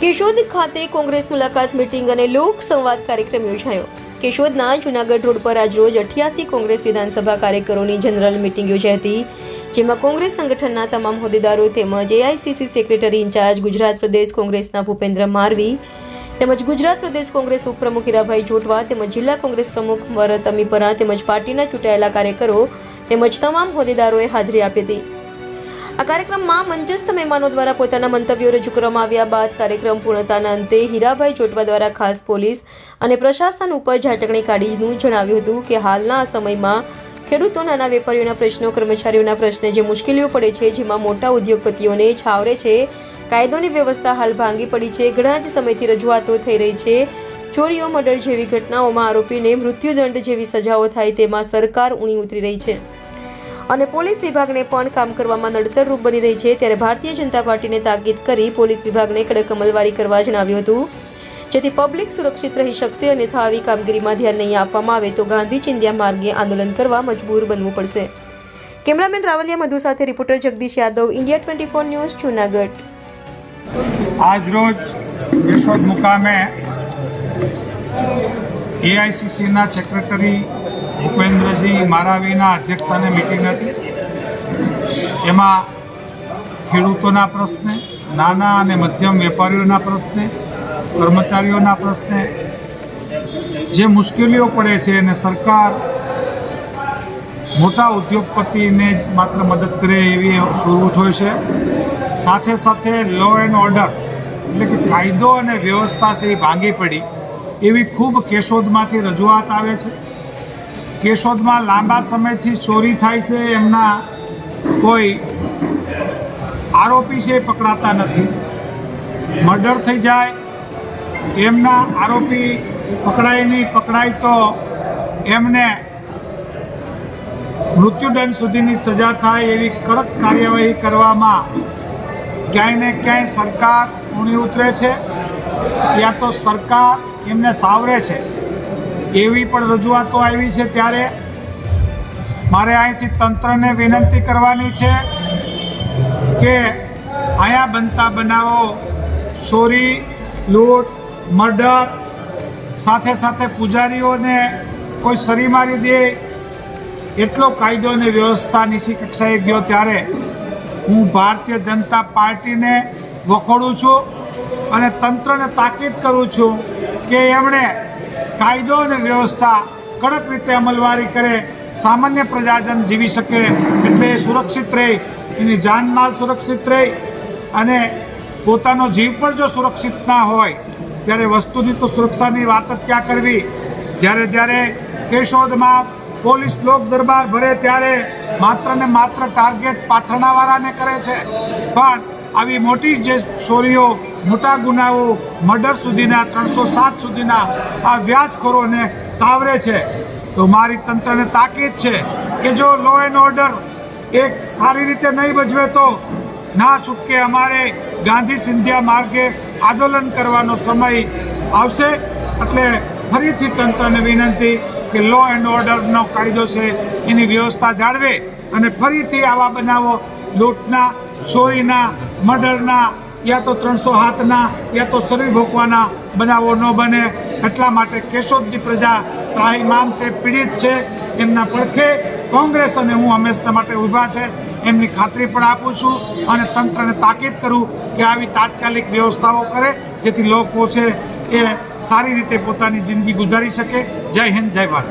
કેશોદ ખાતે કોંગ્રેસ મુલાકાત મીટિંગ અને લોક સંવાદ કાર્યક્રમ યોજાયો. કેશોદના જૂનાગઢ રોડ પર આજરોજ અઠ્યાસી કોંગ્રેસ વિધાનસભા કાર્યકરોની જનરલ મીટિંગ યોજાઈ હતી, જેમાં કોંગ્રેસ સંગઠનના તમામ હોદ્દેદારો તેમજ એઆઈસીસી સેક્રેટરી ઇન્ચાર્જ ગુજરાત પ્રદેશ કોંગ્રેસના ભૂપેન્દ્ર મારવી તેમજ ગુજરાત પ્રદેશ કોંગ્રેસ ઉપપ્રમુખ હીરાભાઈ જોટવા તેમજ જિલ્લા કોંગ્રેસ પ્રમુખ વરત અમીપરા તેમજ પાર્ટીના ચૂંટાયેલા કાર્યકરો તેમજ તમામ હોદ્દેદારોએ હાજરી આપી હતી. આ કાર્યક્રમમાં મંચસ્થ મહેમાનો દ્વારા પોતાના મંતવ્યો રજૂ કરવામાં આવ્યા બાદ કાર્યક્રમ પૂર્ણતાના અંતે હીરાભાઈ ચોટવા દ્વારા ખાસ પોલીસ અને પ્રશાસન ઉપર ઝાટકણી કાઢીનું જણાવ્યું હતું કે હાલના આ સમયમાં ખેડૂતો નાના વેપારીઓના પ્રશ્નો, કર્મચારીઓના પ્રશ્ને જે મુશ્કેલીઓ પડે છે, જેમાં મોટા ઉદ્યોગપતિઓને છાવરે છે, કાયદોની વ્યવસ્થા હાલ ભાંગી પડી છે, ઘણા જ સમયથી રજૂઆતો થઈ રહી છે, ચોરીઓ, મર્ડર જેવી ઘટનાઓમાં આરોપીને મૃત્યુદંડ જેવી સજાઓ થાય તેમાં સરકાર ઊણી ઉતરી રહી છે. અને પોલીસ વિભાગને પણ કામ કરવામાં નડતરરૂપ બની રહી છે ત્યારે ભારતીય જનતા પાર્ટીને તાકીદ કરી પોલીસ વિભાગને કડક અમલવારી કરવા જણાવ્યું હતું. જેથી પબ્લિક સુરક્ષિત રહી શકશે અને આવી કામગીરીમાં ધ્યાન નહીં આપવામાં આવે તો ગાંધી ચિંધ્યા માર્ગે આંદોલન કરવા મજબૂર બનવું પડશે. કેમેરામેન રાવલિયા મધુ સાથે reporter Jagdish Yadav, India twenty four news, Junagadh. આજરોજ યશોદ મુકામે એઆઈસીસીના સેક્રેટરી ભૂપેન્દ્રજી મારાવીના અધ્યક્ષસ્થાને મિટિંગ હતી. એમાં ખેડૂતોના પ્રશ્ને, નાના અને મધ્યમ વેપારીઓના પ્રશ્ને, કર્મચારીઓના પ્રશ્ને, જે મુશ્કેલીઓ પડે છે અને સરકાર મોટા ઉદ્યોગપતિને જ માત્ર મદદ કરે એવી સુરત હોય છે. સાથે સાથે લો એન્ડ ઓર્ડર એટલે કે કાયદો અને વ્યવસ્થા છે એ ભાંગી પડી. એવી ખૂબ કેશોદમાંથી રજૂઆત આવે છે. કેશોદમાં લાંબા સમયથી ચોરી થાય છે, એમના કોઈ આરોપી છે પકડાતા નથી. મર્ડર થઈ જાય, એમના આરોપી પકડાય નહીં, પકડાય તો એમને મૃત્યુદંડ સુધીની સજા થાય એવી કડક કાર્યવાહી કરવામાં ક્યાંય ને ક્યાંય સરકાર ઊણી ઉતરે છે. યા તો સરકાર એમને સાવરે છે. એવી પણ રજૂઆતો આવી છે ત્યારે મારે અહીંથી તંત્રને વિનંતી કરવાની છે કે અહીંયા બનતા બનાવો, ચોરી, લૂંટ, મર્ડર, સાથે સાથે પૂજારીઓને કોઈ સરી મારી દે એટલો કાયદો અને વ્યવસ્થા નીચી કક્ષાએ ગયો ત્યારે હું ભારતીય જનતા પાર્ટીને વખોડું છું અને તંત્રને તાકીદ કરું છું કે એમણે કાયદો અને વ્યવસ્થા કડક રીતે અમલવારી કરે, સામાન્ય પ્રજાજન જીવી શકે એટલે એ સુરક્ષિત રહે, એની જાનમાલ સુરક્ષિત રહે અને પોતાનો જીવ પણ જો સુરક્ષિત ના હોય, ત્યારે વસ્તુની તો સુરક્ષાની વાત જ ક્યાં કરવી? જ્યારે જ્યારે કેશોદમાં પોલીસ લોક દરબાર ભરે ત્યારે માત્ર ને માત્ર ટાર્ગેટ પાથરણાવાળાને કરે છે. પણ આવી મોટી જે ચોરીઓ મોટા ગુનાઓ મર્ડર સુધીના ત્રણસો સાત સુધીના આ વ્યાજખોરોને સાવરે છે. તો મારી તંત્રને તાકીદ છે કે જો લો એન્ડ ઓર્ડર એક સારી રીતે નહીં ભજવે તો ના છૂટકે અમારે ગાંધી સિંધિયા માર્ગે આંદોલન કરવાનો સમય આવશે. એટલે ફરીથી તંત્રને વિનંતી કે લો એન્ડ ઓર્ડરનો કાયદો છે એની વ્યવસ્થા જાળવે અને ફરીથી આવા બનાવો, લૂંટના, ચોરીના, મર્ડરના યા તો ત્રણસો હાથના, યા તો શરીર ભોગવાના બનાવો ન બને. એટલા માટે કેશોદની પ્રજા ત્રાહિમામ છે, પીડિત છે. એમના પડખે કોંગ્રેસ અને હું હંમેશા માટે ઊભા છે. એમની ખાતરી પણ આપું છું અને તંત્રને તાકીદ કરું કે આવી તાત્કાલિક વ્યવસ્થાઓ કરે, જેથી લોકો છે એ સારી રીતે પોતાની જિંદગી ગુજારી શકે. જય હિન્દ, જય ભારત.